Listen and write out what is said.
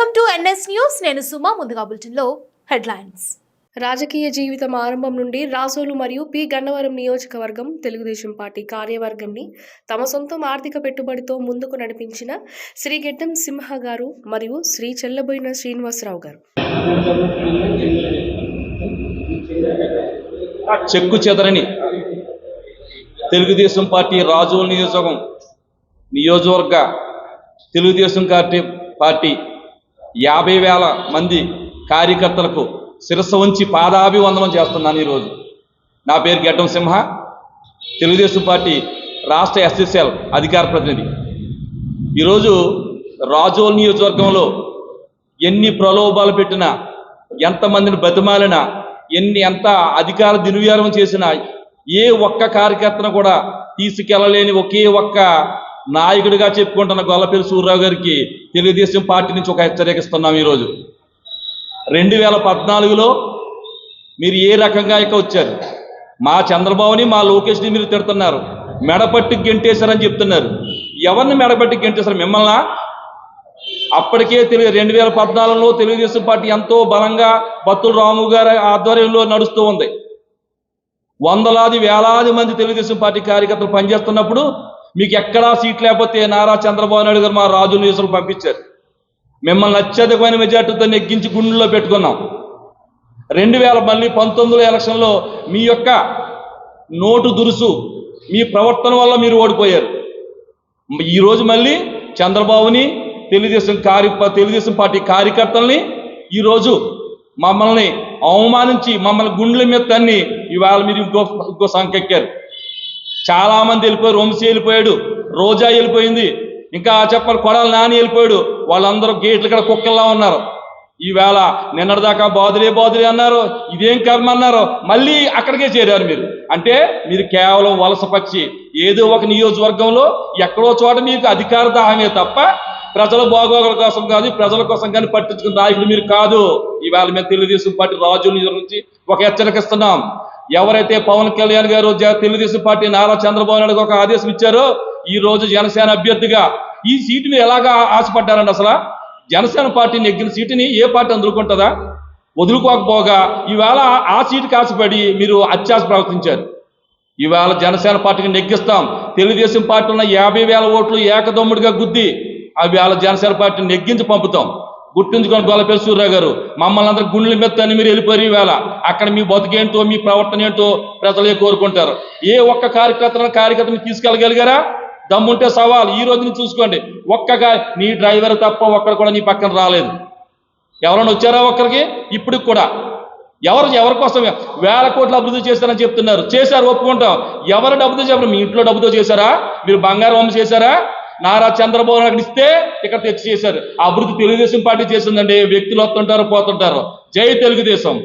NS news. నేను సుమా ముందుగా బులెటిన్లో హెడ్లైన్స్. రాజకీయ జీవితం ఆరంభం నుండి రాసోలు మరియు పి. గన్నవరం నియోజకవర్గం తెలుగుదేశం పార్టీ కార్యవర్గంని తమ సొంతం ఆర్థిక పెట్టుబడితో ముందుకు నడిపించిన శ్రీ గెడ్డం సింహ గారు మరియు శ్రీ చెల్లబోయిన శ్రీనివాసరావు గారు. చెక్కు చెదరని తెలుగుదేశం పార్టీ రాజోల్ నియోజకం నియోజకవర్గ తెలుగుదేశం పార్టీ పార్టీ యాభై వేల మంది కార్యకర్తలకు శిరస్సు ఉంచి పాదాభివందనం చేస్తున్నాను ఈరోజు. నా పేరు గడ్డం సింహ. తెలుగుదేశం పార్టీ రాష్ట్ర ఎస్ఎస్ఎల్ అధికార ప్రతినిధి. ఈరోజు రాజోల్ నియోజకవర్గంలో ఎన్ని ప్రలోభాలు పెట్టినా ఎంతమందిని బతిమాలినా ఎన్ని ఎంత అధికార దుర్వ్యారం చేసినా ఏ ఒక్క కార్యకర్తను కూడా తీసుకెళ్ళలేని ఒకే ఒక్క నాయకుడిగా చెప్పుకుంటున్న గొల్లపల్లి సూర్యరావు గారికి తెలుగుదేశం పార్టీ నుంచి ఒక హెచ్చరికిస్తున్నాం ఈరోజు. రెండు వేల పద్నాలుగులో మీరు ఏ రకంగా ఇక వచ్చారు? మా చంద్రబాబుని మా లోకేష్ని మీరు తిడుతున్నారు. మెడపట్టి గెంటేశారని చెప్తున్నారు. ఎవరిని మెడపట్టి గెంటేశారు? మిమ్మల్ని? అప్పటికే తెలుగు రెండు వేల పద్నాలుగులో తెలుగుదేశం పార్టీ ఎంతో బలంగా బత్తుల రాము గారి ఆధ్వర్యంలో నడుస్తూ ఉంది. వందలాది వేలాది మంది తెలుగుదేశం పార్టీ కార్యకర్తలు పనిచేస్తున్నప్పుడు మీకు ఎక్కడా సీట్ లేకపోతే నారా చంద్రబాబు నాయుడు గారు మా రాజు నియోజకవర్గం పంపించారు. మిమ్మల్ని అత్యధికమైన మెజార్టీతో నెగ్గించి గుండెల్లో పెట్టుకున్నాం. రెండు వేల మళ్ళీ పంతొమ్మిదిలో ఎలక్షన్లో మీ యొక్క నోటు దురుసు మీ ప్రవర్తన వల్ల మీరు ఓడిపోయారు. ఈరోజు మళ్ళీ చంద్రబాబుని తెలుగుదేశం కార్య తెలుగుదేశం పార్టీ కార్యకర్తల్ని ఈరోజు మమ్మల్ని అవమానించి మమ్మల్ని గుండెల మీద తన్ని ఇవాళ మీరు ఇంకో ఇంకో సంకెక్కారు చాలామంది వెళ్ళిపోయారు. వంశీ వెళ్ళిపోయాడు. రోజా వెళ్ళిపోయింది. ఇంకా చెప్పాలి కొడాలి నాని వెళ్ళిపోయాడు. వాళ్ళందరూ గేట్లు ఇక్కడ కుక్కల్లా ఉన్నారు. ఈవేళ నిన్నటిదాకా బాధులే బాదులే అన్నారు. ఇదేం కర్మ అన్నారు. మళ్ళీ అక్కడికే చేరారు మీరు. అంటే మీరు కేవలం వలస పచ్చి ఏదో ఒక నియోజకవర్గంలో ఎక్కడో చోట మీకు అధికార దాహమే తప్ప ప్రజల బాగోగుల కోసం కాదు ప్రజల కోసం కానీ పట్టించుకున్న నాయకుడు మీరు కాదు. ఈవేళ మేము తెలుగుదేశం పార్టీ రాజుల నుంచి ఒక హెచ్చరిక ఇస్తున్నాం. ఎవరైతే పవన్ కళ్యాణ్ గారు తెలుగుదేశం పార్టీ నారా చంద్రబాబు నాయుడు ఒక ఆదేశం ఇచ్చారో ఈ రోజు జనసేన అభ్యర్థిగా ఈ సీటుని ఎలాగా ఆశపడ్డారండి అసలు? జనసేన పార్టీ నెగ్గిన సీటుని ఏ పార్టీ అందుకుంటుందా? వదులుకోకపోగా ఈవేళ ఆ సీటుకి ఆశపడి మీరు అత్యాశ ప్రవర్తించారు. ఈవేళ జనసేన పార్టీకి నెగ్గిస్తాం. తెలుగుదేశం పార్టీ ఉన్న యాభై వేల ఓట్లు ఏకదమ్ముడిగా గుద్ది అవి వేళ జనసేన పార్టీని నెగ్గించి పంపుతాం. గుర్తుంచుకొని గొల్లపల్లి సూర్యరావు గారు మమ్మల్ని అందరూ గుండెల మీద మీరు వెళ్ళిపోయారు ఈవేళ అక్కడ మీ బతుకేంటో మీ ప్రవర్తన ఏంటో ప్రజలే కోరుకుంటారు. ఏ ఒక్క కార్యకర్తను కార్యకర్తను తీసుకెళ్ళగలిగారా? దమ్ముంటే సవాల్. ఈ రోజు నుంచి చూసుకోండి ఒక్కగా నీ డ్రైవర్ తప్ప ఒక్కడు కూడా నీ పక్కన రాలేదు. ఎవరైనా వచ్చారా ఒక్కరికి? ఇప్పుడు కూడా. ఎవరు ఎవరి కోసం? వేల కోట్లు అభివృద్ధి చేశారని చెప్తున్నారు. చేశారు ఒప్పుకుంటాం. ఎవరు డబ్బుతో చెప్పరు? మీ ఇంట్లో డబ్బుతో చేశారా? మీరు బంగారం అమ్మ చేశారా? నారా చంద్రబాబు నాయుడు ఇస్తే ఇక్కడ తెచ్చి చేశారు. అభివృద్ధి తెలుగుదేశం పార్టీ చేసిందండి. వ్యక్తులు వస్తుంటారు పోతుంటారు. జై తెలుగుదేశం.